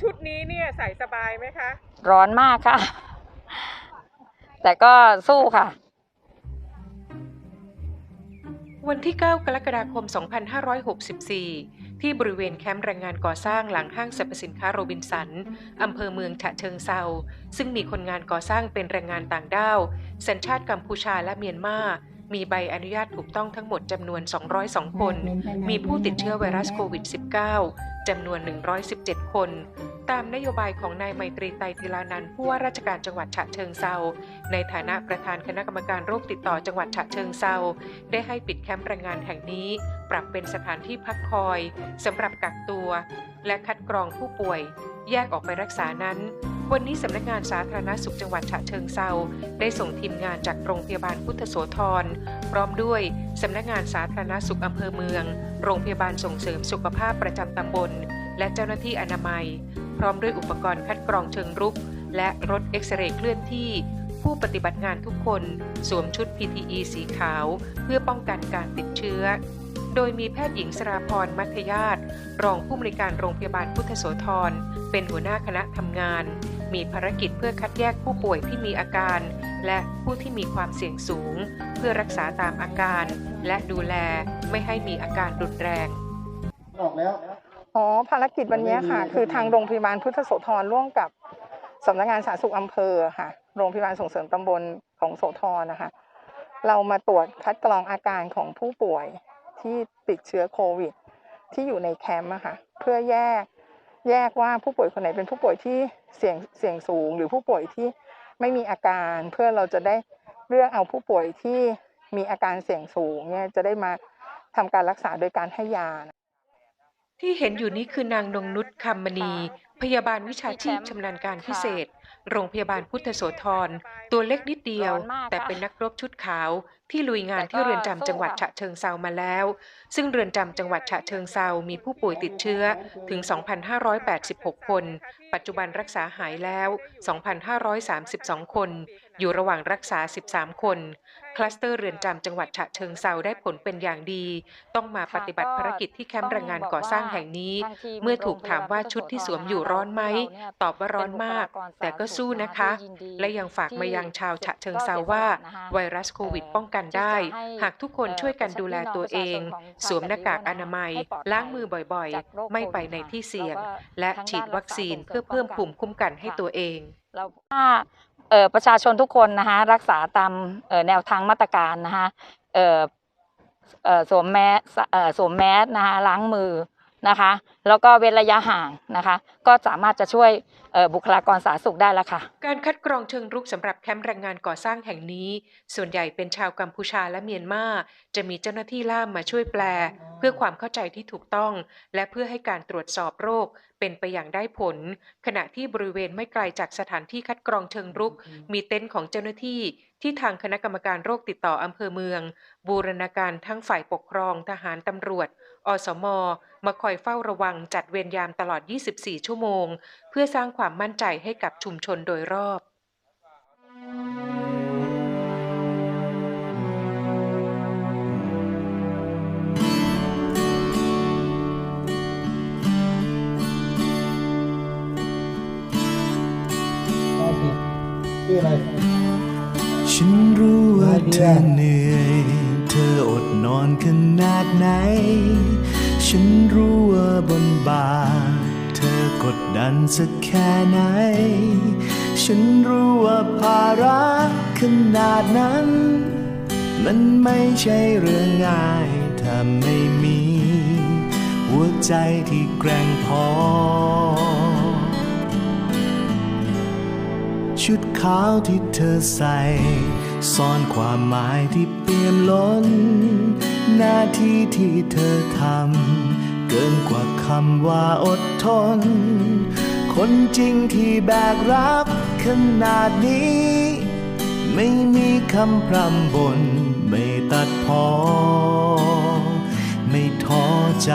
ชุดนี้เนี่ยใส่สบายไหมคะ ร้อนมากค่ะ แต่ก็สู้ค่ะ วันที่ 9 กรกฎาคม 2564 ที่บริเวณแคมป์แรงงานก่อสร้างหลังห้างสรรพสินค้าโรบินสัน อำเภอเมืองฉะเชิงเซา ซึ่งมีคนงานก่อสร้างเป็นแรงงานต่างด้าว สัญชาติกัมพูชาและเมียนมามีใบอนุญาตถูกต้องทั้งหมดจำนวน 202 คน มีผู้ติดเชื้อไวรัสโควิด -19 จำนวน 117 คน ตามนโยบายของนายไมตรีไตรติลานันท์ผู้ว่าราชการจังหวัดฉะเชิงเซาในฐานะประธานคณะกรรมการโรคติดต่อจังหวัดฉะเชิงเซาได้ให้ปิดแคมป์แรงงานแห่งนี้ ปรับเป็นสถานที่พักคอยสำหรับกักตัว และคัดกรองผู้ป่วย แยกออกไปรักษานั้น วันนี้สำนักงานสาธารณสุขจังหวัดฉะเชิงเซาได้ส่งทีมงานจากโรงพยาบาลพุทธโสธรพร้อมด้วยสำนักงานสาธารณสุขอำเภอเมือง โรงพยาบาลส่งเสริมสุขภาพประจำตำบล และเจ้าหน้าที่อนามัย พร้อมด้วยอุปกรณ์คัดกรองเชิงรุก และรถเอ็กซเรย์เคลื่อนที่ ผู้ปฏิบัติงานทุกคน สวมชุด PPE สีขาว เพื่อป้องกันการติดเชื้อ โดยมีแพทย์หญิงสราพรมัธยาตรองผู้อำนวยการโรงพยาบาลพุทธโสธร เป็นหัวหน้าคณะทำงาน มีภารกิจเพื่อคัดแยกผู้ป่วยที่มีอาการ และผู้ที่มีความเสี่ยงสูง เพื่อรักษาตามอาการ และดูแลไม่ให้มีอาการรุนแรง ออกแล้วอ๋อภารกิจวันนี้ค่ะ คือทางโรงพยาบาลพุทธโสธรร่วมกับสำนักงานสาธารณสุขอำเภอค่ะ โรงพยาบาลส่งเสริมตำบลของโสธรนะคะ เรามาตรวจคัดกรองอาการของผู้ป่วย ที่ติดเชื้อโควิด ที่อยู่ในแคมป์อะค่ะเพื่อแยกแยกว่าผู้ป่วยคนไหนเป็นผู้ป่วยที่เสี่ยงเสี่ยงสูง หรือผู้ป่วยที่ไม่มีอาการเพื่อเราจะได้เลือกเอาผู้ป่วยที่มีอาการเสี่ยงสูงเนี่ยจะได้มาทำการรักษาโดยการให้ยา ที่เห็นอยู่นี้คือนางนงนุชคำมณี พยาบาลวิชาชีพชำนาญการพิเศษ โรงพยาบาลพุทธโสธร ตัวเล็กนิดเดียวร้อนมากแต่ค่ะเป็นนักรบชุดขาว ที่ลุยงานแต่ก็ที่เรือนจำจังหวัดสู้ฉะค่ะเชิงเซามาแล้ว ซึ่งเรือนจำจังหวัดฉะเชิงเซามีผู้ป่วยติดเชื้อถึง 2,586 คน ปัจจุบันรักษาหายแล้ว 2,532 คน อยู่ระหว่างรักษา 13 คน คลัสเตอร์เรือนจำจังหวัดฉะเชิงเซาได้ผลเป็นอย่างดี ต้องมาปฏิบัติภารกิจที่แคมป์แรงงานก่อสร้างแห่งนี้ทางทีเมื่อถูกถามว่าชุดที่สวมอยู่ร้อนไหม ตอบว่าร้อนมาก แต่ก็สู้นะคะ และยังฝากมายังชาวฉะเชิงเซาว่าไวรัสโควิดป้องกันได้ หากทุกคนช่วยกันดูแลตัวเอง สวมหน้ากากอนามัย ล้างมือบ่อยๆ ไม่ไปในที่เสี่ยง และฉีดวัคซีนเพื่อเพิ่มภูมิคุ้มกันให้ตัวเองเราถ้าเอ่อประชาชนทุกคนนะคะรักษาตามเอ่อแนวทางมาตรการนะคะเอ่อเอ่อสวมแมสเอ่อสวมแมสนะคะล้างมือ นะคะ แล้วก็เว้นระยะห่างนะคะ ก็สามารถจะช่วยบุคลากรสาธารณสุขได้แล้วค่ะ การคัดกรองเชิงรุกสำหรับแคมป์แรงงานก่อสร้างแห่งนี้ ส่วนใหญ่เป็นชาวกัมพูชาและเมียนมาจะมีเจ้าหน้าที่ล่ามมาช่วยแปล เพื่อความเข้าใจที่ถูกต้อง และเพื่อให้การตรวจสอบโรคเป็นไปอย่างได้ผล ขณะที่บริเวณไม่ไกลจากสถานที่คัดกรองเชิงรุก มีเต็นท์ของเจ้าหน้าที่ ที่ทางคณะกรรมการโรคติดต่ออำเภอเมือง บูรณาการทั้งฝ่ายปกครองทหารตำรวจ อสม มาคอยเฝ้าระวังจัดเวรยามตลอด 24 ชั่วโมง เพื่อสร้างความมั่นใจให้กับชุมชนโดยรอบชื่ออะไร ฉันรู้ว่าเธอเหนื่อย เธออดนอนขนาดไหน ฉันรู้ว่าบนบ่าเธอกดดันสักแค่ไหน ฉันรู้ว่าภาระขนาดนั้น มันไม่ใช่เรื่องง่ายถ้าไม่มี หัวใจที่แกร่งพอ ชุดขาวที่เธอใส่ ซ่อนความหมายที่เปี่ยมล้น หน้าที่ที่เธอทำเกินกว่าคำว่าอดทน คนจริงที่แบกรับขนาดนี้ ไม่มีคำพร่ำบน ไม่ตัดพอ ไม่ท้อใจ